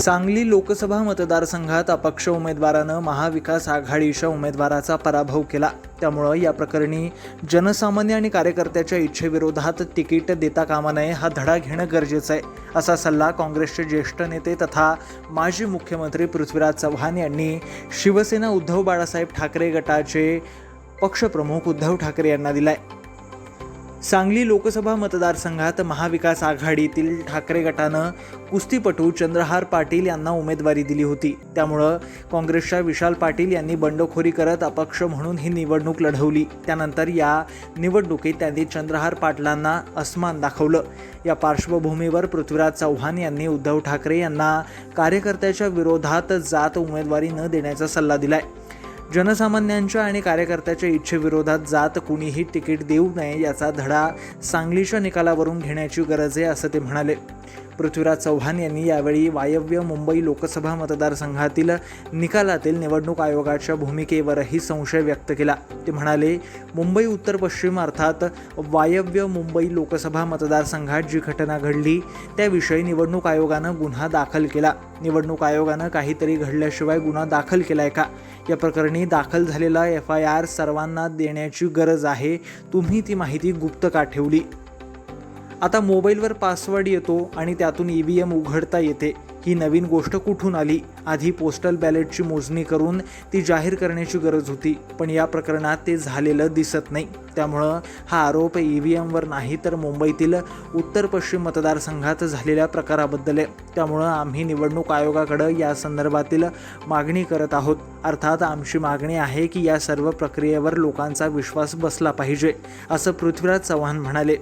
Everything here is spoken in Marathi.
सांगली लोकसभा मतदारसंघात अपक्ष उमेदवारानं महाविकास आघाडीच्या उमेदवाराचा पराभव केला. त्यामुळं या प्रकरणी जनसामान्य आणि कार्यकर्त्याच्या इच्छेविरोधात तिकीट देता कामा नये हा धडा घेणं गरजेचं आहे असा सल्ला काँग्रेसचे ज्येष्ठ नेते तथा माजी मुख्यमंत्री पृथ्वीराज चव्हाण यांनी शिवसेना उद्धव बाळासाहेब ठाकरे गटाचे पक्षप्रमुख उद्धव ठाकरे यांना दिलाय. सांगली लोकसभा मतदारसंघात महाविकास आघाडीतील ठाकरे गटानं कुस्तीपटू चंद्रहार पाटील यांना उमेदवारी दिली होती. त्यामुळं काँग्रेसच्या विशाल पाटील यांनी बंडखोरी करत अपक्ष म्हणून ही निवडणूक लढवली. त्यानंतर या निवडणुकीत त्यांनी चंद्रहार पाटलांना अस्मान दाखवलं. या पार्श्वभूमीवर पृथ्वीराज चव्हाण यांनी उद्धव ठाकरे यांना कार्यकर्त्याच्या विरोधात जात उमेदवारी न देण्याचा सल्ला दिलाय. जनसामान्यांच्या आणि कार्यकर्त्याच्या इच्छेविरोधात जात कुणीही तिकीट देऊ नये याचा धडा सांगलीच्या निकालावरून घेण्याची गरज आहे असं ते म्हणाले. पृथ्वीराज चव्हाण यांनी यावेळी वायव्य मुंबई लोकसभा मतदारसंघातील निकालातील निवडणूक आयोगाच्या भूमिकेवरही संशय व्यक्त केला. ते म्हणाले मुंबई उत्तर पश्चिम अर्थात वायव्य मुंबई लोकसभा मतदारसंघात जी घटना घडली त्याविषयी निवडणूक आयोगानं गुन्हा दाखल केला. निवडणूक आयोगानं काहीतरी घडल्याशिवाय गुन्हा दाखल केलाय का? या प्रकरणी दाखल झालेला एफ आय आर सर्वांना देण्याची गरज आहे. तुम्ही ती माहिती गुप्त का ठेवली आता मोबाईलवर पासवर्ड येतो आणि त्यातून ई व्ही एम उघडता येते. ही नवीन गोष्ट कुठून आली? आधी पोस्टल बॅलेटची मोजणी करून ती जाहीर करण्याची गरज होती पण या प्रकरणात ते झालेलं दिसत नाही. त्यामुळं हा आरोप ई व्ही एमवर नाही तर मुंबईतील उत्तर पश्चिम मतदारसंघात झालेल्या प्रकाराबद्दल आहे. त्यामुळं आम्ही निवडणूक आयोगाकडं या संदर्भातील मागणी करत आहोत. अर्थात आमची मागणी आहे की या सर्व प्रक्रियेवर लोकांचा विश्वास बसला पाहिजे असं पृथ्वीराज चव्हाण म्हणाले.